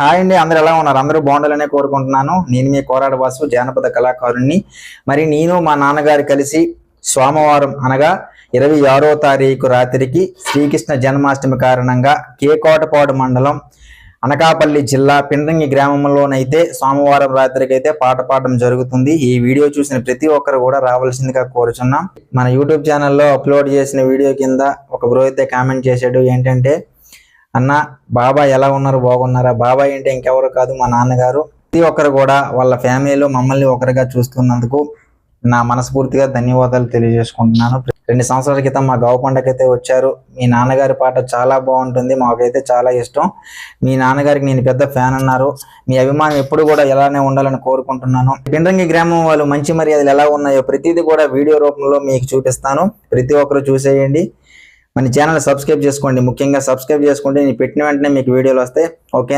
Hi అండి అందరు ఎలా ఉన్నారు? అందరూ బాగుండాలనే కోరుకుంటున్నాను. నేను మీ కోరాడ వాసు జానపద కళాకారుణ్ణి. మరి నేను మా నాన్నగారు కలిసి సోమవారం అనగా ఇరవై ఆరో తారీఖు రాత్రికి శ్రీకృష్ణ జన్మాష్టమి కారణంగా కేకోటపాడు మండలం అనకాపల్లి జిల్లా పిండంగి గ్రామంలోనైతే సోమవారం రాత్రికి అయితే పాట పాడడం జరుగుతుంది. ఈ వీడియో చూసిన ప్రతి ఒక్కరు కూడా రావాల్సిందిగా కోరుచున్నాం. మన యూట్యూబ్ ఛానల్లో అప్లోడ్ చేసిన వీడియో కింద ఒక బ్రో అయితే కామెంట్ చేశాడు. ఏంటంటే అన్న బాబాయ్ ఎలా ఉన్నారు? బాగున్నారా? బాబాయ్ అంటే ఇంకెవరు కాదు మా నాన్నగారు. ప్రతి ఒక్కరు కూడా వాళ్ళ ఫ్యామిలీలో మమ్మల్ని ఒకరిగా చూస్తున్నందుకు నా మనస్ఫూర్తిగా ధన్యవాదాలు తెలియజేసుకుంటున్నాను. రెండు సంవత్సరాల క్రితం మా గావు అయితే వచ్చారు. మీ నాన్నగారి పాట చాలా బాగుంటుంది. మాకైతే చాలా ఇష్టం. మీ నాన్నగారికి నేను పెద్ద ఫ్యాన్ అన్నారు. మీ అభిమానం ఎప్పుడు కూడా ఎలానే ఉండాలని కోరుకుంటున్నాను. పిండ్రంగి గ్రామం వాళ్ళు మంచి మర్యాదలు ఎలా ఉన్నాయో ప్రతిదీ కూడా వీడియో రూపంలో మీకు చూపిస్తాను. ప్రతి ఒక్కరు చూసేయండి. మన ఛానల్ సబ్స్క్రైబ్ చేసుకోండి. ముఖ్యంగా సబ్స్క్రైబ్ చేసుకుంటే నేను పెట్టిన వెంటనే మీకు వీడియోలు వస్తాయి. ఓకే?